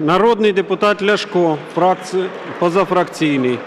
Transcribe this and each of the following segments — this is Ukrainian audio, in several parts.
Народний депутат Ляшко, позафракційний.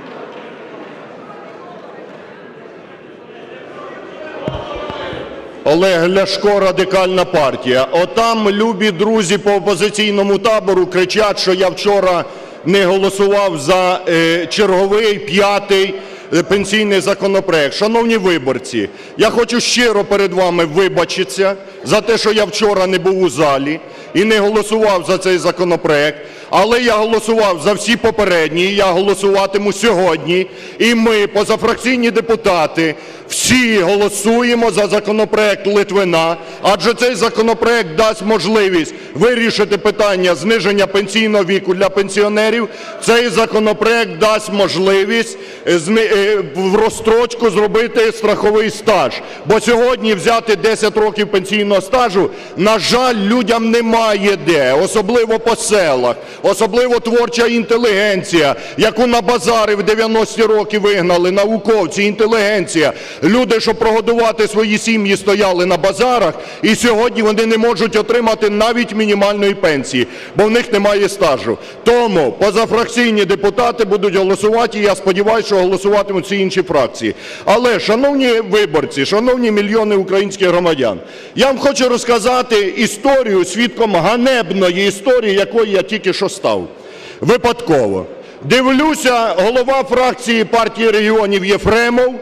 Олег Ляшко, Радикальна партія. Отам любі друзі по опозиційному табору кричать, що я вчора не голосував за е, черговий п'ятий е, пенсійний законопроект. Шановні виборці, я хочу щиро перед вами вибачитися за те, що я вчора не був у залі і не голосував за цей законопроект. Але я голосував за всі попередні, я голосуватиму сьогодні. І ми, позафракційні депутати, всі голосуємо за законопроект Литвина, адже цей законопроект дасть можливість вирішити питання зниження пенсійного віку для пенсіонерів. Цей законопроект дасть можливість е, е, в розстрочку зробити страховий стаж. Бо сьогодні взяти 10 років пенсійного стажу, на жаль, людям немає де, особливо по селах, особливо творча інтелігенція, яку на базари в 90-ті роки вигнали науковці, інтелігенція. Люди, щоб прогодувати свої сім'ї, стояли на базарах, і сьогодні вони не можуть отримати навіть мінімальної пенсії, бо в них немає стажу. Тому позафракційні депутати будуть голосувати, і я сподіваюся, що голосуватимуть всі інші фракції. Але, шановні виборці, шановні мільйони українських громадян, я вам хочу розказати історію, свідком ганебної історії, якої я тільки що став. Випадково. Дивлюся, голова фракції партії регіонів Єфремов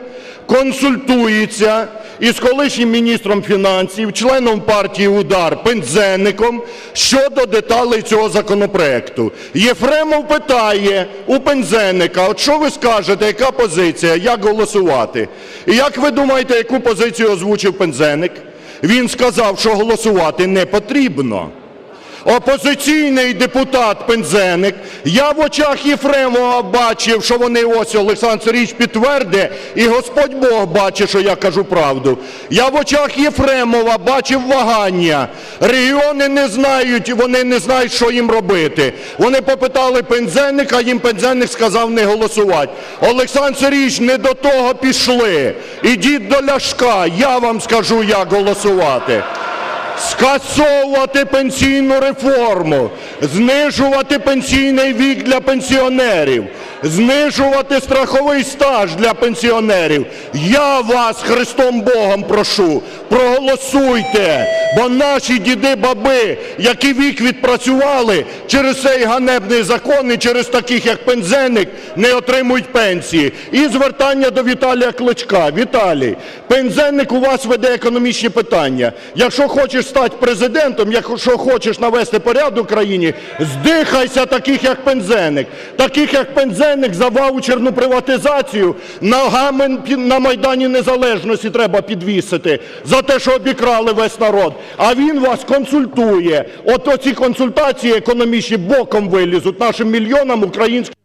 консультується із колишнім міністром фінансів, членом партії Удар Пензенником щодо деталей цього законопроекту. Єфремов питає у Пензенника, от що ви скажете, яка позиція, як голосувати? І як ви думаєте, яку позицію озвучив Пензенник? Він сказав, що голосувати не потрібно. Опозиційний депутат Пензеник. Я в очах Єфремова бачив, що вони ось Олександр Сергійович підтвердить, і Господь Бог бачить, що я кажу правду. Я в очах Єфремова бачив вагання. Регіони не знають, вони не знають, що їм робити. Вони попитали Пензеника, їм Пензеник сказав не голосувати. Олександр Сергійович, не до того пішли. Ідіть до Ляшка, я вам скажу, як голосувати скасовувати пенсійну реформу, знижувати пенсійний вік для пенсіонерів, знижувати страховий стаж для пенсіонерів. Я вас Христом Богом прошу, проголосуйте, бо наші діди, баби, які вік відпрацювали через цей ганебний закон і через таких, як Пензенник, не отримують пенсії. І звертання до Віталія Кличка. Віталій, Пензенник у вас веде економічні питання. Якщо хочеш стати президентом, якщо хочеш навести порядок в країні, здихайся таких, як Пензенник. Таких, як Пензенник, за ваучерну приватизацію ногами на Майдані Незалежності треба підвісити за те, що обікрали весь народ. А він вас консультує. От оці консультації економічні боком вилізуть нашим мільйонам українських